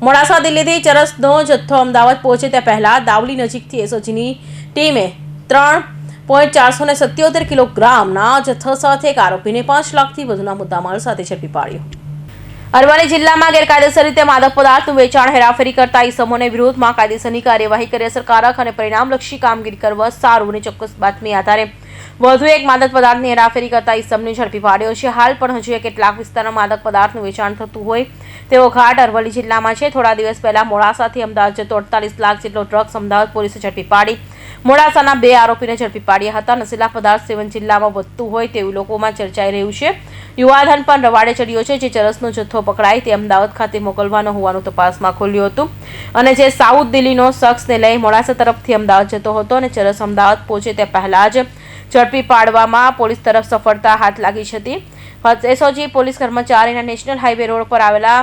મોડાસા દિલ્હીથી ચરસનો જથ્થો અમદાવાદ પહોંચે તે પહેલાં દાવલી નજીકથી એસઓજીની ટીમે ત્રણ પોઈન્ટ ચારસો ને સત્યોતેર કિલોગ્રામના જથ્થા સાથે એક આરોપીને પાંચ લાખથી વધુના મુદ્દામાલ સાથે ઝડપી પાડ્યો. અરવલ્લી જિલ્લામાં ગેરકાયદેસર રીતે માદક પદાર્થનું વેચાણ, હેરાફેરી કરતા ઇસમોને વિરોધમાં કાયદેસરની કાર્યવાહી કરી અસરકારક અને પરિણામલક્ષી કામગીરી કરવા સારું અને ચોક્કસ બાતમી આધારે. વધુ એક માદક પદાર્થની હેરાફેરી કરતા ઇસમને ઝડપી પાડ્યો છે. હાલ પણ હજુ કેટલાક વિસ્તારમાં માદક પદાર્થનું વેચાણ થતું હોય તેવો ઘાટ અરવલ્લી જિલ્લામાં છે. થોડા દિવસ પહેલા મોડાસાથી અમદાવાદ જતો અડતાલીસ લાખ જેટલો ડ્રગ્સ અમદાવાદ પોલીસે ઝડપી પાડી. મોડાસાના બે આરોપીને ઝડપી પાડ્યા હતા. નશીલા પદાર્થ સેવન જિલ્લામાં વધતું હોય તેવું લોકોમાં ચર્ચાઈ રહ્યું છે. યુવાધન પણ રવાડે ચડ્યો છે, જે ચરસનો જથ્થો પકડાય તે અમદાવાદ ખાતે મોકલવાનો હોવાનું તપાસમાં ખોલ્યું હતું. અને જે સાઉથ દિલ્હીનો શખ્સને લઈ મોડાસા તરફથી અમદાવાદ જતો હતો અને ચરસ અમદાવાદ પહોંચે તે પહેલાં જ ઝડપી પાડવામાં પોલીસ તરફ સફળતા હાથ લાગી હતી. એસઓજી પોલીસ કર્મચારીના નેશનલ હાઈવે રોડ પર આવેલા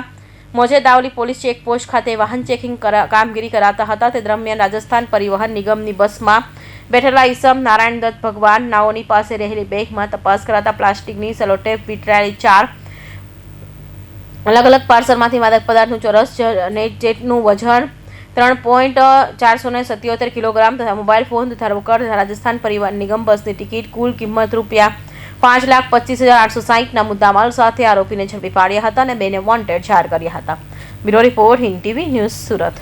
મોજે દાવલી પોલીસ ચેકપોસ્ટ ખાતે વાહન ચેકિંગ કામગીરી કરાતા હતા. તે દરમિયાન રાજસ્થાન પરિવહન નિગમની બસમાં બેઠેલા ઈસમ નારાયણ દત્ત ભગવાન નાઓની પાસે રહેલી બેગમાં તપાસ કરાતા પ્લાસ્ટિકની સેલોટેપ વીંટળાયેલી ચાર અલગ અલગ પાર્સલમાંથી માદક પદાર્થનું ચોરસ અને જેટનું વજન ત્રણ પોઈન્ટ ચારસો ને સત્યોતેર કિલોગ્રામ તથા મોબાઈલ ફોન તથા રોકડ તથા રાજસ્થાન પરિવહન નિગમ બસની ટિકિટ કુલ કિંમત રૂપિયા પાંચ લાખ પચીસ હજાર આઠસો સાહીઠના મુદ્દામાલ સાથે આરોપીને ઝડપી પાડ્યા હતા અને બેને વોન્ટેડ જાહેર કર્યા હતા. Bureau report Hind TV news Surat.